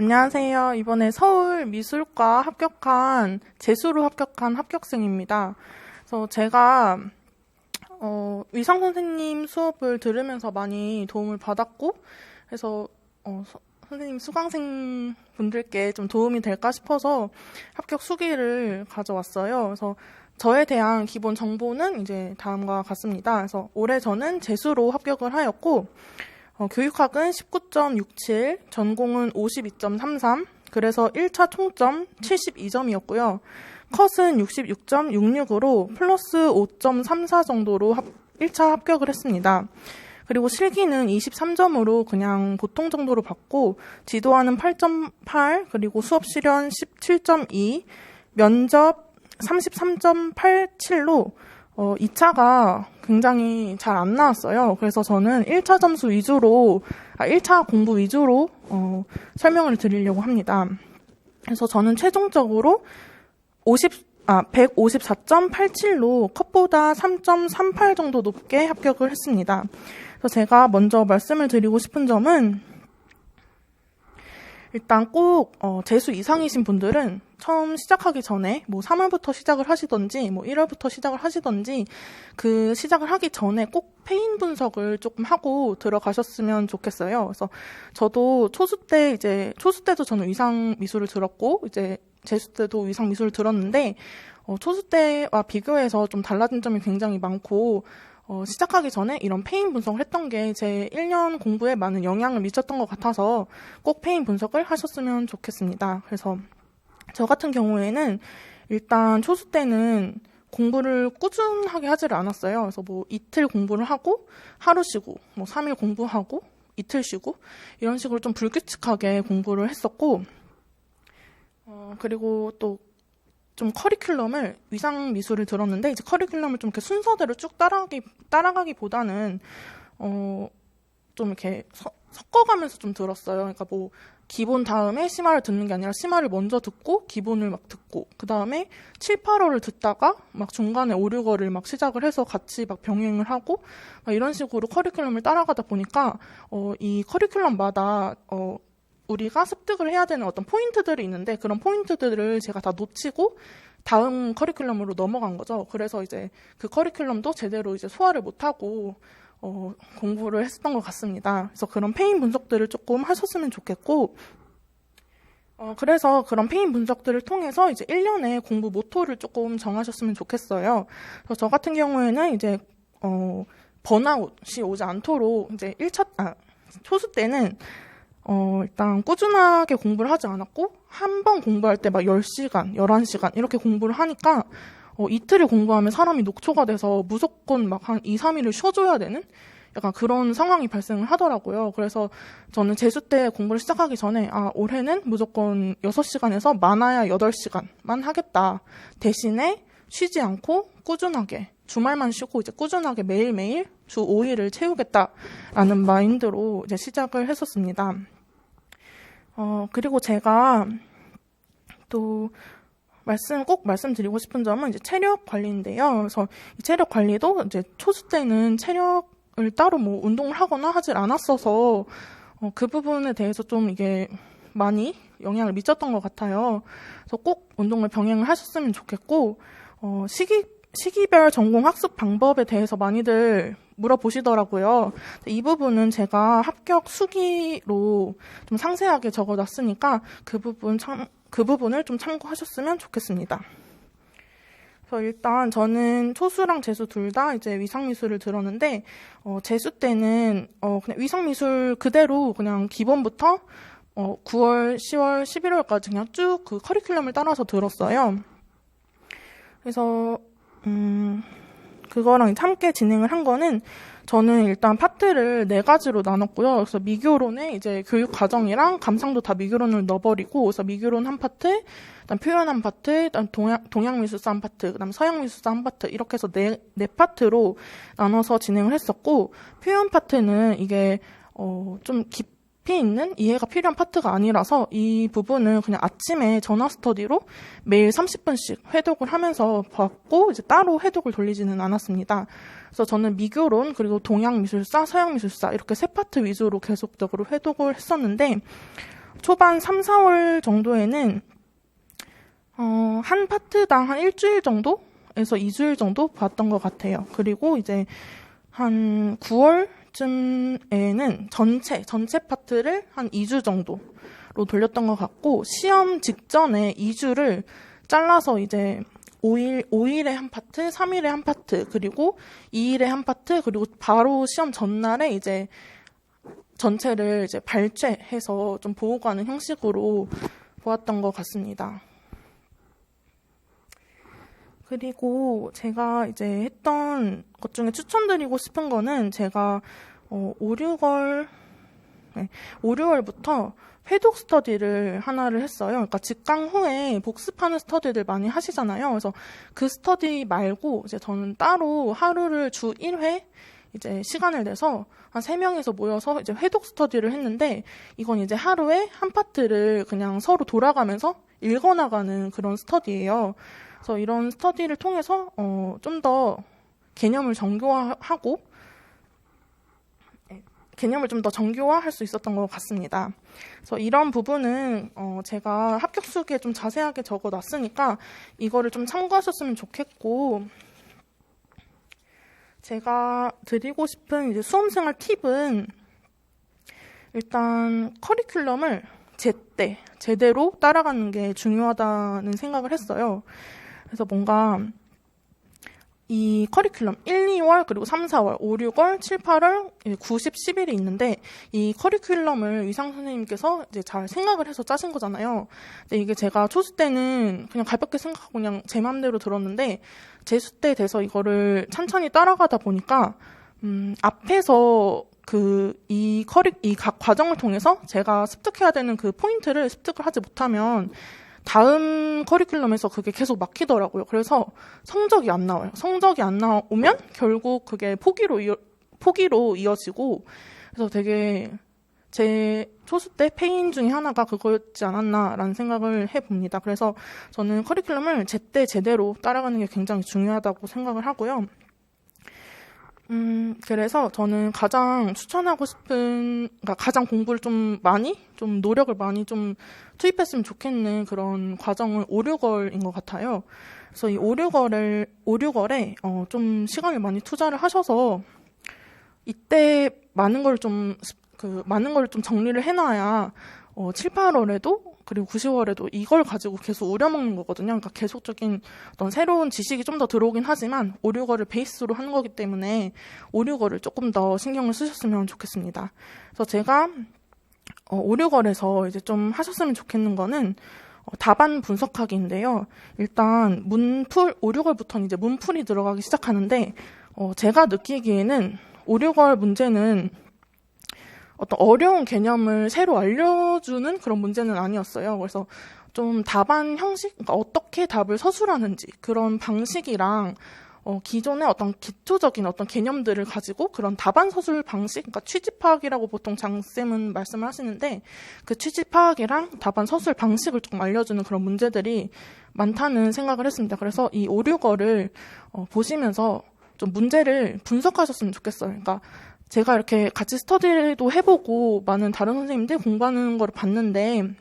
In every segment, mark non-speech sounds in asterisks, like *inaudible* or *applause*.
안녕하세요. 이번에 서울 미술과 합격한 재수로 합격한 합격생입니다. 그래서 제가 어, 위상 선생님 수업을 들으면서 많이 도움을 받았고, 그래서 어, 서, 선생님 수강생 분들께 좀 도움이 될까 싶어서 합격 수기를 가져왔어요. 그래서 저에 대한 기본 정보는 이제 다음과 같습니다. 그래서 올해 저는 재수로 합격을 하였고, 어, 교육학은 19.67, 전공은 52.33, 그래서 1차 총점 72점이었고요. 컷은 66.66으로 플러스 5.34 정도로 합, 1차 합격을 했습니다. 그리고 실기는 23점으로 그냥 보통 정도로 받고 지도하는 8.8 그리고 수업 실현 17.2 면접 33.87로 어, 2차가 굉장히 잘 안 나왔어요. 그래서 저는 1차 점수 위주로, 아, 1차 공부 위주로, 어, 설명을 드리려고 합니다. 그래서 저는 최종적으로 50, 아, 154.87로 컷보다 3.38 정도 높게 합격을 했습니다. 그래서 제가 먼저 말씀을 드리고 싶은 점은 일단 꼭 어, 재수 이상이신 분들은 처음 시작하기 전에 뭐 3월부터 시작을 하시던지 뭐 1월부터 시작을 하시던지 그 시작을 하기 전에 꼭 페인 분석을 조금 하고 들어가셨으면 좋겠어요. 그래서 저도 초수 때 이제 초수 때도 저는 위상 미술을 들었고 이제 재수 때도 위상 미술을 들었는데 어, 초수 때와 비교해서 좀 달라진 점이 굉장히 많고 어, 시작하기 전에 이런 페인 분석을 했던 게 제 1년 공부에 많은 영향을 미쳤던 것 같아서 꼭 페인 분석을 하셨으면 좋겠습니다. 그래서 저 같은 경우에는 일단 초수 때는 공부를 꾸준하게 하지를 않았어요. 그래서 뭐 이틀 공부를 하고 하루 쉬고 뭐 3일 공부하고 이틀 쉬고 이런 식으로 좀 불규칙하게 공부를 했었고 어, 그리고 또 좀 커리큘럼을 위상 미술을 들었는데 이제 커리큘럼을 좀 이렇게 순서대로 쭉 따라가기 따라가기보다는 어 좀 이렇게 서, 섞어가면서 좀 들었어요. 그러니까 뭐 기본 다음에 심화를 듣는 게 아니라 심화를 먼저 듣고 기본을 막 듣고 그 다음에 7, 8월을 듣다가 막 중간에 5, 6월을 막 시작을 해서 같이 막 병행을 하고 막 이런 식으로 커리큘럼을 따라가다 보니까 어, 이 커리큘럼마다 어, 우리가 습득을 해야 되는 어떤 포인트들이 있는데 그런 포인트들을 제가 다 놓치고 다음 커리큘럼으로 넘어간 거죠. 그래서 이제 그 커리큘럼도 제대로 이제 소화를 못하고 어, 공부를 했었던 것 같습니다. 그래서 그런 페인 분석들을 조금 하셨으면 좋겠고, 어, 그래서 그런 페인 분석들을 통해서 이제 1년에 공부 모토를 조금 정하셨으면 좋겠어요. 그래서 저 같은 경우에는 이제, 어, 번아웃이 오지 않도록 이제 1차, 아, 초수 때는 어, 일단 꾸준하게 공부를 하지 않았고, 한 번 공부할 때 막 10시간, 11시간 이렇게 공부를 하니까, 어, 이틀을 공부하면 사람이 녹초가 돼서 무조건 막 한 2, 3일을 쉬어줘야 되는? 약간 그런 상황이 발생을 하더라고요. 그래서 저는 재수 때 공부를 시작하기 전에, 아, 올해는 무조건 6시간에서 많아야 8시간만 하겠다. 대신에 쉬지 않고 꾸준하게, 주말만 쉬고 이제 꾸준하게 매일매일 주 5일을 채우겠다라는 마인드로 이제 시작을 했었습니다. 어, 그리고 제가 또 말씀 꼭 말씀드리고 싶은 점은 이제 체력 관리인데요. 그래서 이 체력 관리도 이제 초수 때는 체력을 따로 뭐 운동을 하거나 하질 않았어서 어, 그 부분에 대해서 좀 이게 많이 영향을 미쳤던 것 같아요. 그래서 꼭 운동을 병행을 하셨으면 좋겠고 어, 시기 시기별 전공 학습 방법에 대해서 많이들 물어보시더라고요. 이 부분은 제가 합격 수기로 좀 상세하게 적어놨으니까 그 부분 참, 그 부분을 좀 참고하셨으면 좋겠습니다. 그래서 일단 저는 초수랑 재수 둘 다 이제 위상미술을 들었는데 어, 재수 때는 어, 그냥 위상미술 그대로 그냥 기본부터 어, 9월, 10월, 11월까지 그냥 쭉 그 커리큘럼을 따라서 들었어요. 그래서 음, 그거랑 함께 진행을 한 거는 저는 일단 파트를 네 가지로 나눴고요. 그래서 미교론에 이제 교육 과정이랑 감상도 다 미교론을 넣어버리고, 그래서 미교론 한 파트, 그다음 표현 한 파트, 그다음 동양 동양 미술사 한 파트, 그다음 서양 미술사 한 파트 이렇게 해서 네네 파트로 나눠서 진행을 했었고, 표현 파트는 이게 어좀 깊 깊이 있는 이해가 필요한 파트가 아니라서 이 부분은 그냥 아침에 전화 스터디로 매일 30분씩 회독을 하면서 받고 이제 따로 회독을 돌리지는 않았습니다. 그래서 저는 미교론 그리고 동양 미술사, 서양 미술사 이렇게 세 파트 위주로 계속적으로 회독을 했었는데 초반 3, 4월 정도에는 어, 한 파트당 한 일주일 정도에서 2주일 정도 봤던 것 같아요. 그리고 이제 한 9월 쯤에는 전체, 전체 파트를 한 2주 정도로 돌렸던 것 같고, 시험 직전에 2주를 잘라서 이제 5일, 5일에 한 파트, 3일에 한 파트, 그리고 2일에 한 파트, 그리고 바로 시험 전날에 이제 전체를 이제 발췌해서 좀 보고 가는 형식으로 보았던 것 같습니다. 그리고 제가 이제 했던 것 중에 추천드리고 싶은 거는 제가 어, 5, 6월, 네, 5, 6월부터 회독 스터디를 하나를 했어요. 그러니까 직강 후에 복습하는 스터디들 많이 하시잖아요. 그래서 그 스터디 말고 이제 저는 따로 하루를 주 1회 이제 시간을 내서 한 3명에서 모여서 이제 회독 스터디를 했는데 이건 이제 하루에 한 파트를 그냥 서로 돌아가면서 읽어나가는 그런 스터디예요. 그래서 이런 스터디를 통해서 어, 좀 더 개념을 정교화하고 네, 개념을 좀 더 정교화할 수 있었던 것 같습니다. 그래서 이런 부분은 어, 제가 합격 수기에 좀 자세하게 적어놨으니까 이거를 좀 참고하셨으면 좋겠고 제가 드리고 싶은 이제 수험생활 팁은 일단 커리큘럼을 제때 제대로 따라가는 게 중요하다는 생각을 했어요. 그래서 뭔가 이 커리큘럼 1, 2월 그리고 3, 4월, 5, 6월, 7, 8월, 9, 10, 11이 있는데 이 커리큘럼을 위상 선생님께서 이제 잘 생각을 해서 짜신 거잖아요. 근데 이게 제가 초수 때는 그냥 가볍게 생각하고 그냥 제 마음대로 들었는데 재수 때 돼서 이거를 천천히 따라가다 보니까 음, 앞에서 그 이 커리 이 각 과정을 통해서 제가 습득해야 되는 그 포인트를 습득을 하지 못하면 다음 커리큘럼에서 그게 계속 막히더라고요. 그래서 성적이 안 나와요. 성적이 안 나오면 결국 그게 포기로 이어, 포기로 이어지고 그래서 되게 제 초수 때 페인 중에 하나가 그거였지 않았나라는 생각을 해봅니다. 그래서 저는 커리큘럼을 제때 제대로 따라가는 게 굉장히 중요하다고 생각을 하고요. 음, 그래서 저는 가장 추천하고 싶은, 그러니까 가장 공부를 좀 많이, 좀 노력을 많이 좀 투입했으면 좋겠는 그런 과정은 5, 6월인 것 같아요. 그래서 이 5, 6월을, 5, 6월에, 어, 좀 시간을 많이 투자를 하셔서 이때 많은 걸 좀, 그, 많은 걸 좀 정리를 해놔야, 어, 7, 8월에도 그리고 9, 10월에도 이걸 가지고 계속 우려먹는 거거든요. 그러니까 계속적인 어떤 새로운 지식이 좀 더 들어오긴 하지만 5, 6월을 베이스로 하는 거기 때문에 5, 6월을 조금 더 신경을 쓰셨으면 좋겠습니다. 그래서 제가 어, 5, 6월에서 이제 좀 하셨으면 좋겠는 거는 어, 답안 분석하기인데요. 일단 문풀 5, 6월부터는 이제 문풀이 들어가기 시작하는데 어, 제가 느끼기에는 5, 6월 문제는 어떤 어려운 개념을 새로 알려주는 그런 문제는 아니었어요. 그래서 좀 답안 형식, 그러니까 어떻게 답을 서술하는지 그런 방식이랑 어, 기존의 어떤 기초적인 어떤 개념들을 가지고 그런 답안 서술 방식, 그러니까 취지 파악이라고 보통 장쌤은 말씀을 하시는데 그 취지 파악이랑 답안 서술 방식을 조금 알려주는 그런 문제들이 많다는 생각을 했습니다. 그래서 이 5, 6어를 어, 보시면서 좀 문제를 분석하셨으면 좋겠어요. 그러니까 제가 이렇게 같이 스터디도 해보고 많은 다른 선생님들 공부하는 걸 봤는데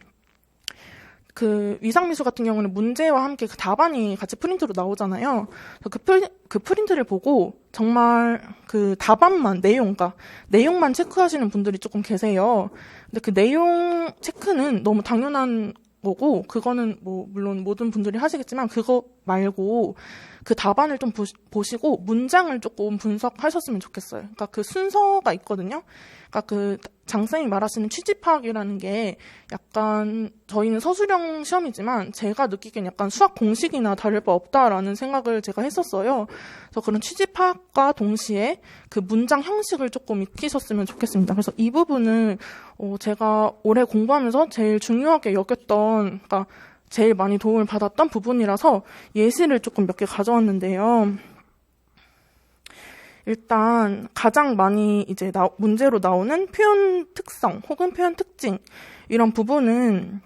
그 위상미술 같은 경우는 문제와 함께 그 답안이 같이 프린트로 나오잖아요. 그, 프리, 그 프린트를 보고 정말 그 답안만 내용, 그러니까 내용만 체크하시는 분들이 조금 계세요. 근데 그 내용 체크는 너무 당연한 거고 그거는 뭐 물론 모든 분들이 하시겠지만 그거 말고 그 답안을 좀 보시 고 문장을 조금 분석하셨으면 좋겠어요. 그러니까 그 순서가 있거든요. 그러니까 그 장쌤이 말하시는 취지 파악이라는 게 약간 저희는 서술형 시험이지만 제가 느끼기엔 약간 수학 공식이나 다를 바 없다라는 생각을 제가 했었어요. 그래서 그런 취지 파악과 동시에 그 문장 형식을 조금 익히셨으면 좋겠습니다. 그래서 이 부분을 어 제가 올해 공부하면서 제일 중요하게 여겼던 그러니까 제일 많이 도움을 받았던 부분이라서 예시를 조금 몇 개 가져왔는데요. 일단 가장 많이 이제 나, 문제로 나오는 표현 특성 혹은 표현 특징 이런 부분은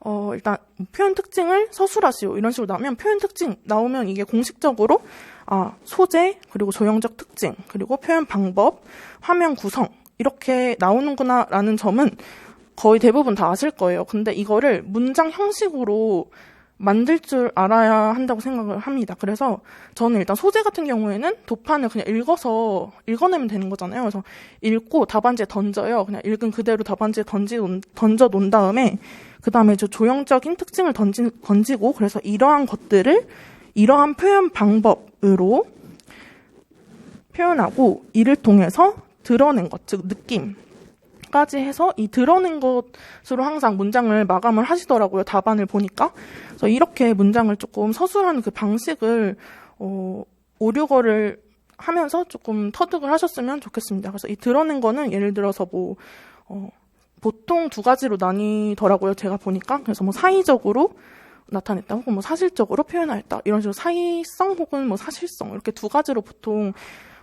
어, 일단 표현 특징을 서술하시오 이런 식으로 나오면 표현 특징 나오면 이게 공식적으로 아, 소재 그리고 조형적 특징 그리고 표현 방법 화면 구성 이렇게 나오는구나라는 점은 거의 대부분 다 아실 거예요. 근데 이거를 문장 형식으로 만들 줄 알아야 한다고 생각을 합니다. 그래서 저는 일단 소재 같은 경우에는 도판을 그냥 읽어서 읽어내면 되는 거잖아요. 그래서 읽고 답안지에 던져요. 그냥 읽은 그대로 답안지에 던지, 던져 놓은 다음에 그 다음에 저 조형적인 특징을 던지, 던지고 그래서 이러한 것들을 이러한 표현 방법으로 표현하고 이를 통해서 드러낸 것, 즉 느낌, 까지 해서 이 드러낸 것으로 항상 문장을 마감을 하시더라고요. 답안을 보니까. 그래서 이렇게 문장을 조금 서술하는 그 방식을 어, 오류거를 하면서 조금 터득을 하셨으면 좋겠습니다. 그래서 이 드러낸 거는 예를 들어서 뭐 어, 보통 두 가지로 나뉘더라고요. 제가 보니까. 그래서 뭐 사이적으로 나타냈다 혹은 뭐 사실적으로 표현하였다 이런 식으로 사이성 혹은 뭐 사실성 이렇게 두 가지로 보통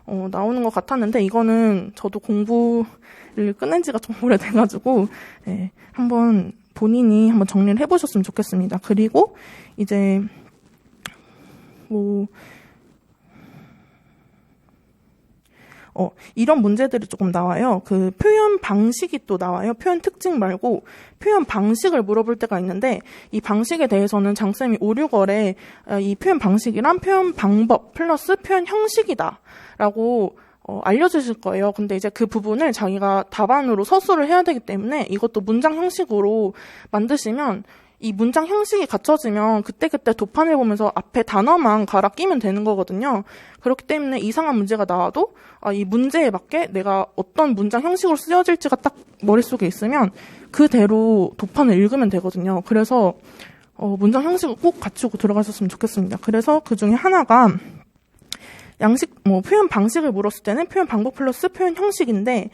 어, 나오는 것 같았는데 이거는 저도 공부를 끝낸 지가 좀 오래돼가지고 네, 한번 본인이 한번 정리를 해보셨으면 좋겠습니다. 그리고 이제 뭐 어, 이런 문제들이 조금 나와요. 그 표현 방식이 또 나와요. 표현 특징 말고 표현 방식을 물어볼 때가 있는데 이 방식에 대해서는 장쌤이 오류거래 어, 이 표현 방식이란 표현 방법 플러스 표현 형식이다. 라고 어, 알려주실 거예요. 근데 이제 그 부분을 자기가 답안으로 서술을 해야 되기 때문에 이것도 문장 형식으로 만드시면 이 문장 형식이 갖춰지면 그때그때 도판을 보면서 앞에 단어만 갈아 끼면 되는 거거든요. 그렇기 때문에 이상한 문제가 나와도 아, 이 문제에 맞게 내가 어떤 문장 형식으로 쓰여질지가 딱 머릿속에 있으면 그대로 도판을 읽으면 되거든요. 그래서 어, 문장 형식을 꼭 갖추고 들어가셨으면 좋겠습니다. 그래서 그 중에 하나가 양식, 뭐 표현 방식을 물었을 때는 표현 방법 플러스 표현 형식인데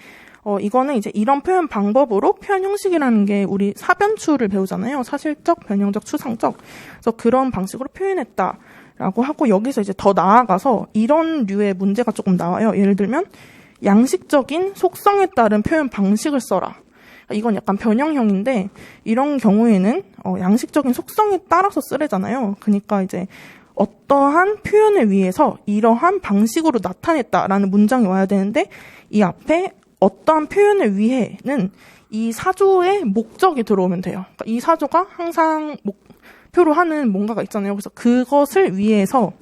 어, 이거는 이제 이런 표현 방법으로 표현 형식이라는 게 우리 사변추를 배우잖아요. 사실적, 변형적, 추상적. 그래서 그런 방식으로 표현했다. 라고 하고 여기서 이제 더 나아가서 이런 류의 문제가 조금 나와요. 예를 들면 양식적인 속성에 따른 표현 방식을 써라. 이건 약간 변형형인데 이런 경우에는 어, 양식적인 속성에 따라서 쓰래잖아요. 그러니까 이제 어떠한 표현을 위해서 이러한 방식으로 나타냈다라는 문장이 와야 되는데 이 앞에 어떠한 표현을 위해는 이 사조의 목적이 들어오면 돼요. 그러니까 이 사조가 항상 목표로 하는 뭔가가 있잖아요. 그래서 그것을 위해서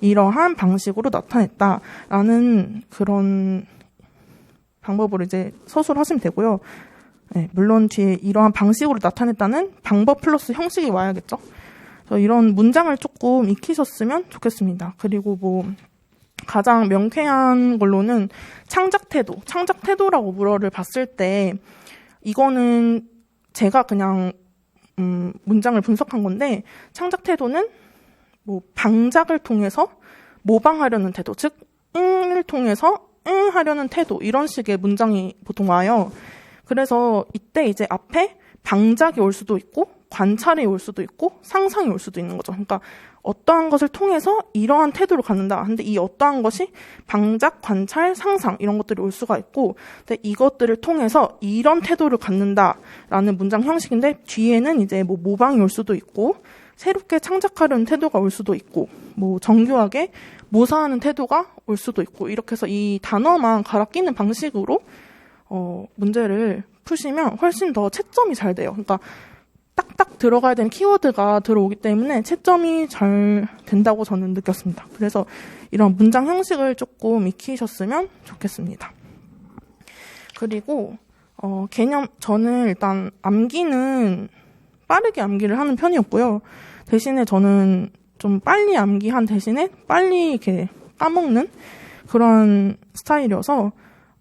이러한 방식으로 나타냈다라는 그런 방법으로 이제 서술하시면 되고요. 네, 물론 뒤에 이러한 방식으로 나타냈다는 방법 플러스 형식이 와야겠죠. 이런 문장을 조금 익히셨으면 좋겠습니다. 그리고 뭐 가장 명쾌한 걸로는 창작 태도, 창작 태도라고 물어를 봤을 때 이거는 제가 그냥 음, 문장을 분석한 건데 창작 태도는 뭐 방작을 통해서 모방하려는 태도, 즉 응을 통해서 응 하려는 태도 이런 식의 문장이 보통 와요. 그래서 이때 이제 앞에 방작이 올 수도 있고 관찰이 올 수도 있고 상상이 올 수도 있는 거죠. 그러니까 어떠한 것을 통해서 이러한 태도를 갖는다. 근데 이 어떠한 것이 방작, 관찰, 상상 이런 것들이 올 수가 있고 근데 이것들을 통해서 이런 태도를 갖는다라는 문장 형식인데 뒤에는 이제 뭐 모방이 올 수도 있고 새롭게 창작하려는 태도가 올 수도 있고 뭐 정교하게 모사하는 태도가 올 수도 있고 이렇게 해서 이 단어만 갈아 끼는 방식으로 어 문제를 푸시면 훨씬 더 채점이 잘 돼요. 그러니까 딱딱 들어가야 되는 키워드가 들어오기 때문에 채점이 잘 된다고 저는 느꼈습니다. 그래서 이런 문장 형식을 조금 익히셨으면 좋겠습니다. 그리고 어, 개념 저는 일단 암기는 빠르게 암기를 하는 편이었고요. 대신에 저는 좀 빨리 암기한 대신에 빨리 이렇게 까먹는 그런 스타일이어서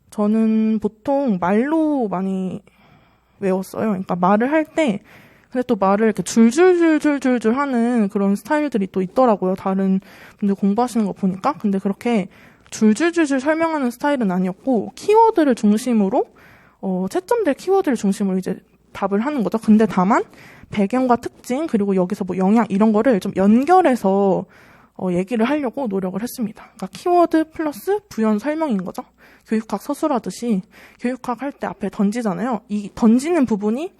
저는 보통 말로 많이 외웠어요. 그러니까 말을 할 때 근데 또 말을 이렇게 줄줄줄줄줄줄 하는 그런 스타일들이 또 있더라고요. 다른 분들 공부하시는 거 보니까. 근데 그렇게 줄줄줄줄 설명하는 스타일은 아니었고 키워드를 중심으로 어, 채점될 키워드를 중심으로 이제 답을 하는 거죠. 근데 다만 배경과 특징 그리고 여기서 뭐 영향 이런 거를 좀 연결해서 어, 얘기를 하려고 노력을 했습니다. 그러니까 키워드 플러스 부연 설명인 거죠. 교육학 서술하듯이 교육학 할 때 앞에 던지잖아요. 이 던지는 부분이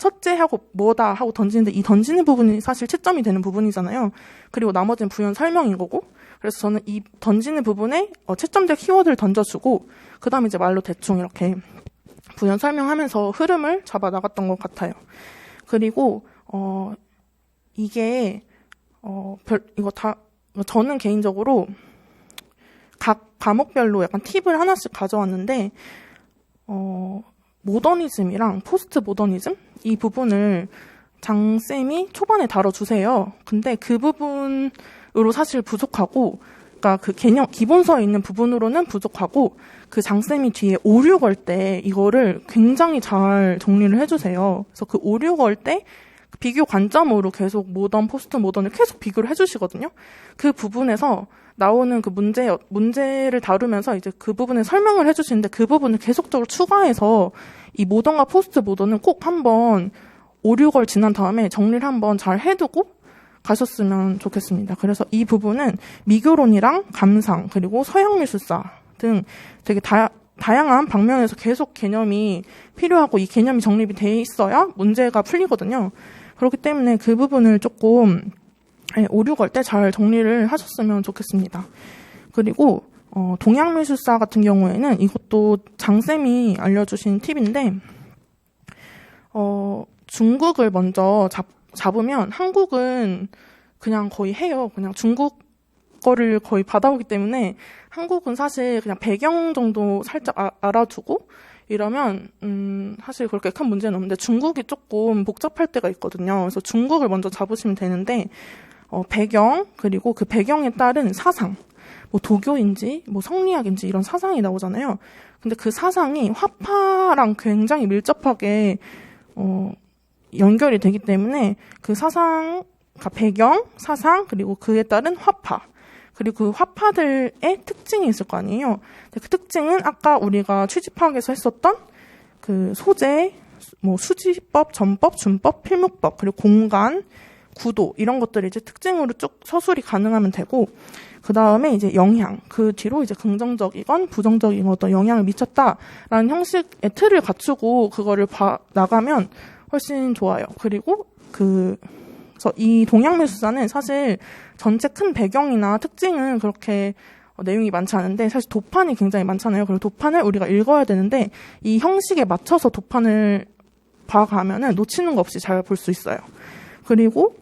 첫째 하고 뭐다 하고 던지는데 이 던지는 부분이 사실 채점이 되는 부분이잖아요. 그리고 나머지는 부연 설명인 거고. 그래서 저는 이 던지는 부분에 어, 채점될 키워드를 던져주고 그다음에 이제 말로 대충 이렇게 부연 설명하면서 흐름을 잡아 나갔던 것 같아요. 그리고 어 이게 어별 이거 다 저는 개인적으로 각 과목별로 약간 팁을 하나씩 가져왔는데 어 모더니즘이랑 포스트 모더니즘 이 부분을 장 쌤이 초반에 다뤄주세요. 근데 그 부분으로 사실 부족하고 그러니까 그 개념 기본서에 있는 부분으로는 부족하고 그 장 쌤이 뒤에 오류 걸 때 이거를 굉장히 잘 정리를 해주세요. 그래서 그 오류 걸 때 비교 관점으로 계속 모던 포스트 모던을 계속 비교를 해주시거든요. 그 부분에서 나오는 그 문제 문제를 다루면서 이제 그 부분에 설명을 해주시는데 그 부분을 계속적으로 추가해서 이 모던과 포스트 모던은 꼭 한번 오류걸 지난 다음에 정리를 한번 잘 해두고 가셨으면 좋겠습니다. 그래서 이 부분은 미교론이랑 감상 그리고 서양 미술사 등 되게 다, 다양한 방면에서 계속 개념이 필요하고 이 개념이 정립이 돼 있어야 문제가 풀리거든요. 그렇기 때문에 그 부분을 조금 예, 오류 걸 때 잘 정리를 하셨으면 좋겠습니다. 그리고 어, 동양미술사 같은 경우에는 이것도 장쌤이 알려주신 팁인데 어, 중국을 먼저 잡, 잡으면 한국은 그냥 거의 해요. 그냥 중국 거를 거의 받아오기 때문에 한국은 사실 그냥 배경 정도 살짝 아, 알아두고 이러면 음 사실 그렇게 큰 문제는 없는데 중국이 조금 복잡할 때가 있거든요. 그래서 중국을 먼저 잡으시면 되는데 어 배경 그리고 그 배경에 따른 사상 뭐 도교인지 뭐 성리학인지 이런 사상이 나오잖아요. 근데 그 사상이 화파랑 굉장히 밀접하게 어 연결이 되기 때문에 그 사상, 그러니까 배경, 사상, 그리고 그에 따른 화파. 그리고 그 화파들의 특징이 있을 거 아니에요. 그 특징은 아까 우리가 취집학에서 했었던 그 소재, 뭐 수지법, 전법, 준법, 필목법, 그리고 공간, 구도 이런 것들을 이제 특징으로 쭉 서술이 가능하면 되고 그 다음에 이제 영향 그 뒤로 이제 긍정적이건 부정적인 어떤 영향을 미쳤다라는 형식의 틀을 갖추고 그거를 봐 나가면 훨씬 좋아요. 그리고 그, 그래서 이 동양미술사는 사실 전체 큰 배경이나 특징은 그렇게 어, 내용이 많지 않은데 사실 도판이 굉장히 많잖아요. 그리고 도판을 우리가 읽어야 되는데 이 형식에 맞춰서 도판을 봐가면은 놓치는 거 없이 잘 볼 수 있어요. 그리고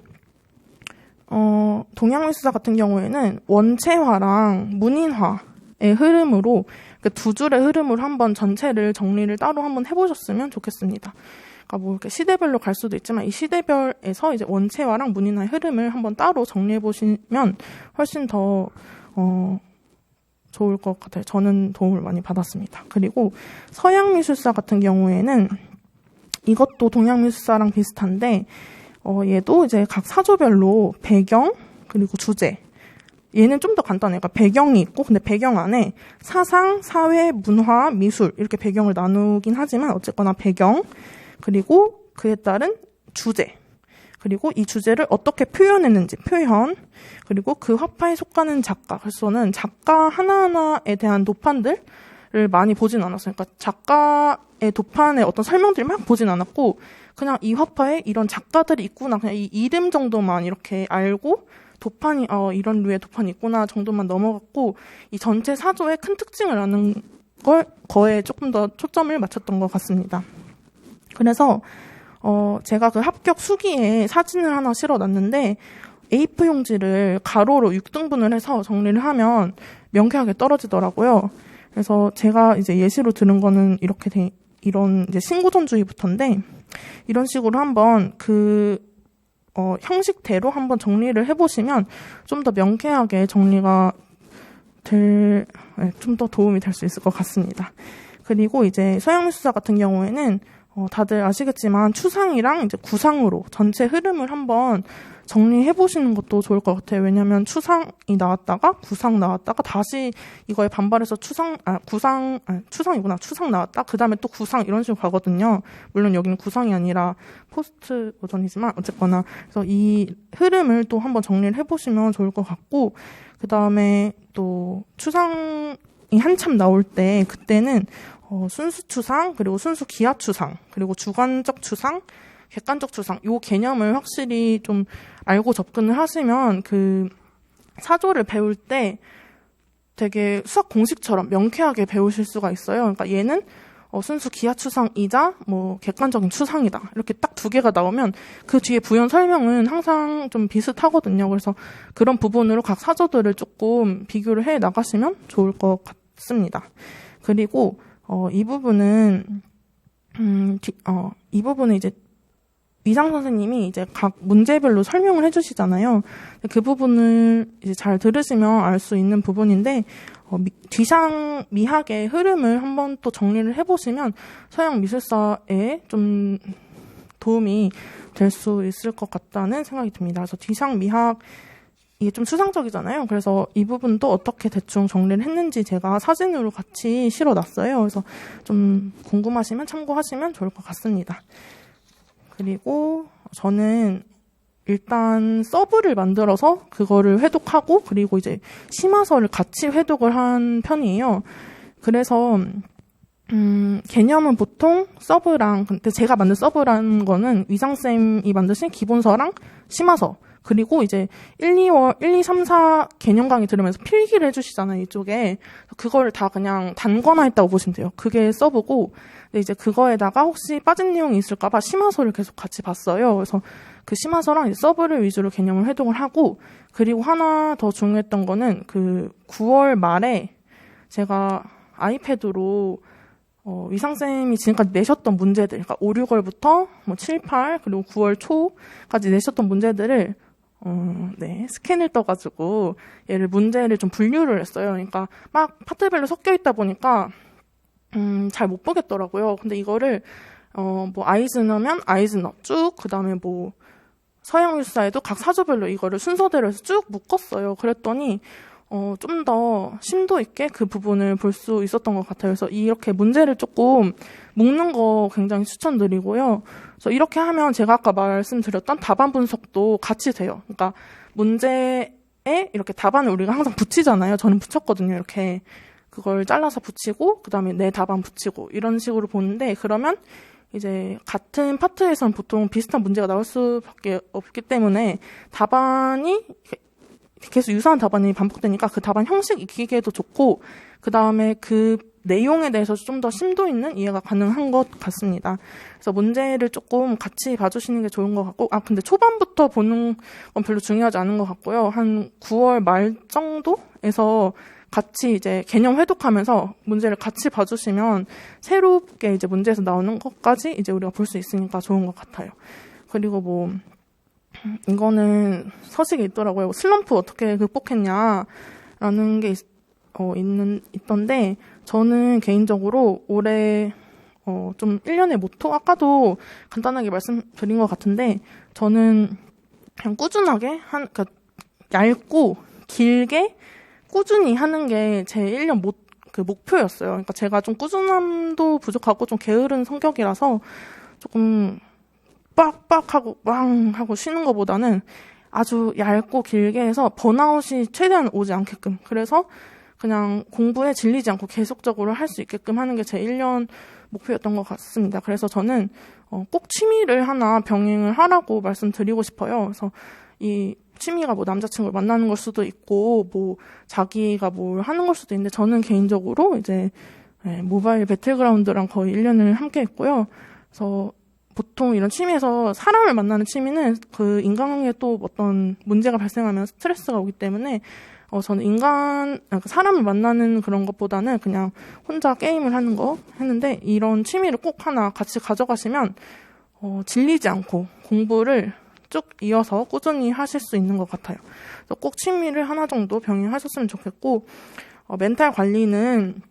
어, 동양미술사 같은 경우에는 원체화랑 문인화의 흐름으로 그 두 줄의 흐름으로 한번 전체를 정리를 따로 한번 해보셨으면 좋겠습니다. 그러니까 뭐 이렇게 시대별로 갈 수도 있지만 이 시대별에서 이제 원체화랑 문인화의 흐름을 한번 따로 정리해 보시면 훨씬 더 어, 좋을 것 같아요. 저는 도움을 많이 받았습니다. 그리고 서양 미술사 같은 경우에는 이것도 동양 미술사랑 비슷한데 어, 얘도 이제 각 사조별로 배경 그리고 주제 얘는 좀 더 간단해요. 그러니까 배경이 있고 근데 배경 안에 사상, 사회, 문화, 미술 이렇게 배경을 나누긴 하지만 어쨌거나 배경 그리고 그에 따른 주제, 그리고 이 주제를 어떻게 표현했는지 표현, 그리고 그 화파에 속하는 작가. 그래서 저는 작가 하나하나에 대한 도판들 을 많이 보진 않았어요. 그러니까 작가의 도판의 어떤 설명들을 막 보진 않았고, 그냥 이 화파에 이런 작가들이 있구나. 그냥 이 이름 정도만 이렇게 알고, 도판이, 어, 이런 류의 도판이 있구나 정도만 넘어갔고, 이 전체 사조의 큰 특징을 아는 걸, 거에 조금 더 초점을 맞췄던 것 같습니다. 그래서 어 제가 그 합격 수기에 사진을 하나 실어 놨는데 A4 용지를 가로로 6등분을 해서 정리를 하면 명쾌하게 떨어지더라고요. 그래서 제가 이제 예시로 들은 거는 이렇게 돼, 이런 이제 신고전주의부터인데 이런 식으로 한번 그 어, 형식대로 한번 정리를 해보시면 좀 더 명쾌하게 정리가 될, 네, 좀더 도움이 될 수 있을 것 같습니다. 그리고 이제 서양미술사 같은 경우에는 어, 다들 아시겠지만 추상이랑 이제 구상으로 전체 흐름을 한번 정리해 보시는 것도 좋을 것 같아요. 왜냐하면 추상이 나왔다가 구상 나왔다가 다시 이거에 반발해서 추상 아 구상 아 추상이구나 추상 나왔다 그 다음에 또 구상 이런 식으로 가거든요. 물론 여기는 구상이 아니라 포스트 버전이지만 어쨌거나 그래서 이 흐름을 또 한번 정리를 해보시면 좋을 것 같고 그 다음에 또 추상이 한참 나올 때 그때는 어, 순수 추상, 그리고 순수 기하 추상, 그리고 주관적 추상, 객관적 추상, 요 개념을 확실히 좀 알고 접근을 하시면 그 사조를 배울 때 되게 수학 공식처럼 명쾌하게 배우실 수가 있어요. 그러니까 얘는 어, 순수 기하 추상이자 뭐 객관적인 추상이다. 이렇게 딱 두 개가 나오면 그 뒤에 부연 설명은 항상 좀 비슷하거든요. 그래서 그런 부분으로 각 사조들을 조금 비교를 해 나가시면 좋을 것 같습니다. 그리고 어, 이 부분은 음, 뒤, 어, 이 부분은 이제 위상 선생님이 이제 각 문제별로 설명을 해주시잖아요. 그 부분을 이제 잘 들으시면 알 수 있는 부분인데 어, 미, 뒤상 미학의 흐름을 한번 또 정리를 해보시면 서양 미술사에 좀 도움이 될 수 있을 것 같다는 생각이 듭니다. 그래서 뒤상 미학 이게 좀 추상적이잖아요. 그래서 이 부분도 어떻게 대충 정리를 했는지 제가 사진으로 같이 실어 놨어요. 그래서 좀 궁금하시면 참고하시면 좋을 것 같습니다. 그리고 저는 일단 서브를 만들어서 그거를 회독하고 그리고 이제 심화서를 같이 회독을 한 편이에요. 그래서 음, 개념은 보통 서브랑 근데 제가 만든 서브라는 거는 위장 쌤이 만드신 기본서랑 심화서 그리고 이제 1, 2월 1, 2, 3, 4 개념 강의 들으면서 필기를 해주시잖아요 이쪽에 그걸 다 그냥 단권화했다고 보시면 돼요. 그게 서브고 근데 이제 그거에다가 혹시 빠진 내용이 있을까봐 심화서를 계속 같이 봤어요. 그래서 그 심화서랑 서브를 위주로 개념을 회동을 하고 그리고 하나 더 중요했던 거는 그 9월 말에 제가 아이패드로 어, 위상쌤이 지금까지 내셨던 문제들, 그러니까 5, 6월부터 뭐 7, 8, 그리고 9월 초까지 내셨던 문제들을 어, 네, 스캔을 떠가지고 얘를 문제를 좀 분류를 했어요. 그러니까 막 파트별로 섞여 있다 보니까 음, 잘 못 보겠더라고요. 근데 이거를 어, 뭐 아이즈너면 아이즈너 쭉 그다음에 뭐 서양 유사에도 각 사조별로 이거를 순서대로 해서 쭉 묶었어요. 그랬더니 어, 좀 더 심도 있게 그 부분을 볼 수 있었던 것 같아요. 그래서 이렇게 문제를 조금 묶는 거 굉장히 추천드리고요. 그래서 이렇게 하면 제가 아까 말씀드렸던 답안 분석도 같이 돼요. 그러니까 문제에 이렇게 답안을 우리가 항상 붙이잖아요. 저는 붙였거든요. 이렇게 그걸 잘라서 붙이고 그다음에 내 답안 붙이고 이런 식으로 보는데 그러면 이제 같은 파트에서는 보통 비슷한 문제가 나올 수밖에 없기 때문에 답안이 계속 유사한 답안이 반복되니까 그 답안 형식 익히기에도 좋고 그 다음에 그 내용에 대해서 좀 더 심도 있는 이해가 가능한 것 같습니다. 그래서 문제를 조금 같이 봐주시는 게 좋은 것 같고, 아, 근데 초반부터 보는 건 별로 중요하지 않은 것 같고요. 한 9월 말 정도에서 같이 이제 개념 회독하면서 문제를 같이 봐주시면 새롭게 이제 문제에서 나오는 것까지 이제 우리가 볼 수 있으니까 좋은 것 같아요. 그리고 뭐 이거는 서식에 있더라고요. 슬럼프 어떻게 극복했냐라는 게 있, 어, 있는 있던데 저는 개인적으로 올해 어, 좀 1년의 모토 아까도 간단하게 말씀드린 것 같은데 저는 그냥 꾸준하게 한 그러니까 얇고 길게 꾸준히 하는 게 제 1년 못, 그 목표였어요. 그러니까 제가 좀 꾸준함도 부족하고 좀 게으른 성격이라서 조금 빡빡하고 왕 하고 쉬는 것보다는 아주 얇고 길게 해서 번아웃이 최대한 오지 않게끔. 그래서 그냥 공부에 질리지 않고 계속적으로 할 수 있게끔 하는 게 제 1년 목표였던 것 같습니다. 그래서 저는 어, 꼭 취미를 하나 병행을 하라고 말씀드리고 싶어요. 그래서 이 취미가 뭐 남자친구를 만나는 걸 수도 있고 뭐 자기가 뭘 하는 걸 수도 있는데 저는 개인적으로 이제 네, 모바일 배틀그라운드랑 거의 1년을 함께 했고요. 그래서 보통 이런 취미에서 사람을 만나는 취미는 그 인간관계에 또 어떤 문제가 발생하면 스트레스가 오기 때문에 어, 저는 인간, 아, 그 사람을 만나는 그런 것보다는 그냥 혼자 게임을 하는 거 했는데 이런 취미를 꼭 하나 같이 가져가시면 어, 질리지 않고 공부를 쭉 이어서 꾸준히 하실 수 있는 것 같아요. 꼭 취미를 하나 정도 병행하셨으면 좋겠고, 어, 멘탈 관리는,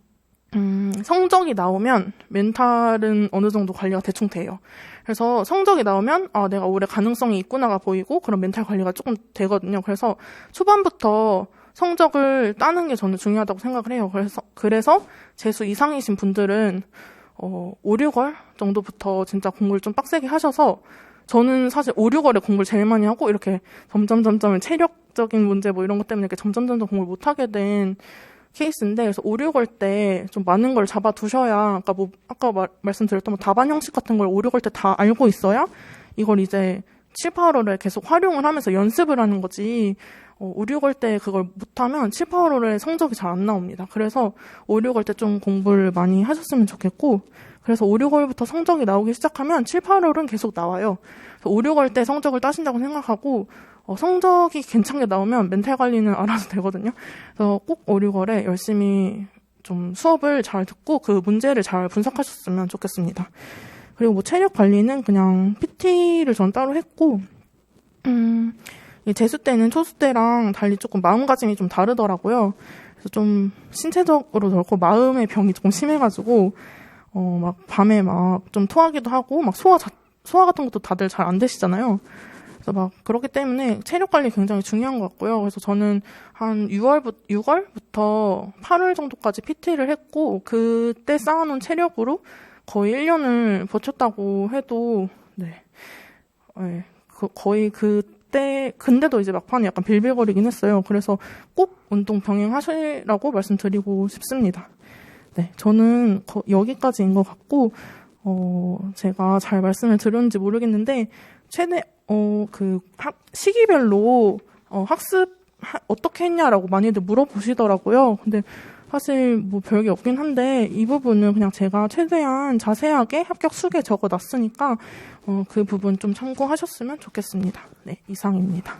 음, 성적이 나오면 멘탈은 어느 정도 관리가 대충 돼요. 그래서 성적이 나오면, 아, 내가 올해 가능성이 있구나가 보이고, 그런 멘탈 관리가 조금 되거든요. 그래서 초반부터 성적을 따는 게 저는 중요하다고 생각을 해요. 그래서, 그래서 재수 이상이신 분들은, 어, 5, 6월 정도부터 진짜 공부를 좀 빡세게 하셔서 저는 사실 5, 6월에 공부를 제일 많이 하고 이렇게 점점 점점 체력적인 문제 뭐 이런 것 때문에 이렇게 점점 점점 공부를 못 하게 된 케이스인데 그래서 5, 6월 때 좀 많은 걸 잡아 두셔야 아까 뭐 아까 말, 말씀드렸던 뭐 답안 형식 같은 걸 5, 6월 때 다 알고 있어야 이걸 이제 7, 8월에 계속 활용을 하면서 연습을 하는 거지. 어, 5, 6월 때 그걸 못하면 7, 8월에 성적이 잘 안 나옵니다. 그래서 5, 6월 때 좀 공부를 많이 하셨으면 좋겠고, 그래서 5, 6월부터 성적이 나오기 시작하면 7, 8월은 계속 나와요. 5, 6월 때 성적을 따신다고 생각하고 어, 성적이 괜찮게 나오면 멘탈 관리는 *laughs* 알아서 되거든요. 그래서 꼭 5, 6월에 열심히 좀 수업을 잘 듣고 그 문제를 잘 분석하셨으면 좋겠습니다. 그리고 뭐 체력 관리는 그냥 PT를 전 따로 했고, 음, 이 재수 때는 초수 때랑 달리 조금 마음가짐이 좀 다르더라고요. 그래서 좀 신체적으로 그렇고 마음의 병이 조금 심해가지고, 어, 막 밤에 막 좀 토하기도 하고, 막 소화 자, 소화 같은 것도 다들 잘 안 되시잖아요. 그래서 막 그렇기 때문에 체력 관리 굉장히 중요한 것 같고요. 그래서 저는 한 6월부터 6월부터 8월 정도까지 PT를 했고 그때 쌓아놓은 체력으로 거의 1년을 버텼다고 해도 네, 네 그, 거의 그때 근데도 이제 막판에 약간 빌빌거리긴 했어요. 그래서 꼭 운동 병행하시라고 말씀드리고 싶습니다. 네, 저는 거, 여기까지인 것 같고 어, 제가 잘 말씀을 드렸는지 모르겠는데 최대 어, 그, 학, 시기별로, 어, 학습, 하, 어떻게 했냐라고 많이들 물어보시더라고요. 근데 사실 뭐 별게 없긴 한데, 이 부분은 그냥 제가 최대한 자세하게 합격 수계 적어 놨으니까, 어, 그 부분 좀 참고하셨으면 좋겠습니다. 네, 이상입니다.